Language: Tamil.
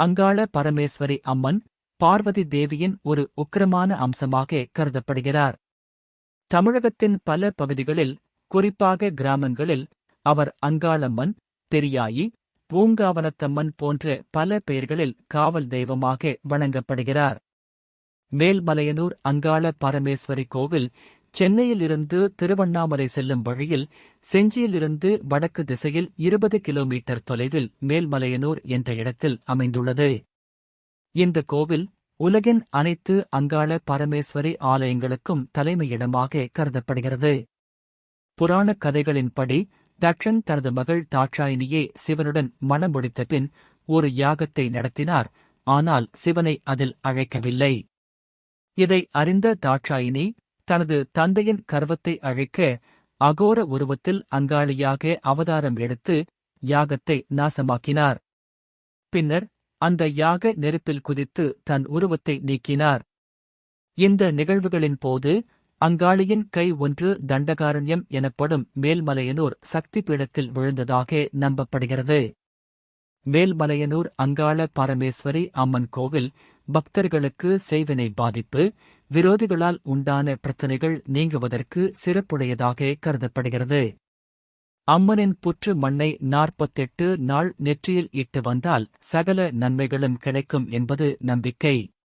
அங்காள பரமேஸ்வரி அம்மன் பார்வதி தேவியின் ஒரு உக்கிரமான அம்சமாக கருதப்படுகிறார். தமிழகத்தின் பல பகுதிகளில் குறிப்பாக கிராமங்களில் அவர் அங்காளம்மன் பெரியாயி பூங்காவனத்தம்மன் போன்ற பல பெயர்களில் காவல் தெய்வமாக வணங்கப்படுகிறார். மேல்மலையனூர் அங்காள பரமேஸ்வரி கோவில் சென்னையிலிருந்து திருவண்ணாமலை செல்லும் வழியில் செஞ்சியிலிருந்து வடக்கு திசையில் இருபது கிலோமீட்டர் தொலைவில் மேல்மலையனூர் என்ற இடத்தில் அமைந்துள்ளது. இந்த கோவில் உலகின் அனைத்து அங்காள பரமேஸ்வரி ஆலயங்களுக்கும் தலைமையிடமாக கருதப்படுகிறது. புராணக் கதைகளின்படி தக்ஷன் தனது மகள் தாட்சாயினியே சிவனுடன் மணம் முடித்த பின் ஒரு யாகத்தை நடத்தினார் ஆனால் சிவனை அதில் அழைக்கவில்லை. இதை அறிந்த தாட்சாயினி தனது தந்தையின் கர்வத்தை அழைக்க அகோர உருவத்தில் அங்காளியாக அவதாரம் எடுத்து யாகத்தை நாசமாக்கினார். பின்னர் அந்த யாக நெருப்பில் குதித்து தன் உருவத்தை நீக்கினார். இந்த நிகழ்வுகளின் போது அங்காளியின் கை ஒன்று தண்டகாரண்யம் எனப்படும் மேல்மலையனூர் சக்தி பீடத்தில் விழுந்ததாக நம்பப்படுகிறது. மேல்மலையனூர் அங்காள பரமேஸ்வரி அம்மன் கோவில் பக்தர்களுக்கு செய்வினை பாதிப்பு விரோதிகளால் உண்டான பிரச்சனைகள் நீங்குவதற்கு சிறப்புடையதாக கருதப்படுகிறது. அம்மனின் புற்று மண்ணை நாற்பத்தெட்டு நாள் நெற்றியில் இட்டு வந்தால் சகல நன்மைகளும் கிடைக்கும் என்பது நம்பிக்கை.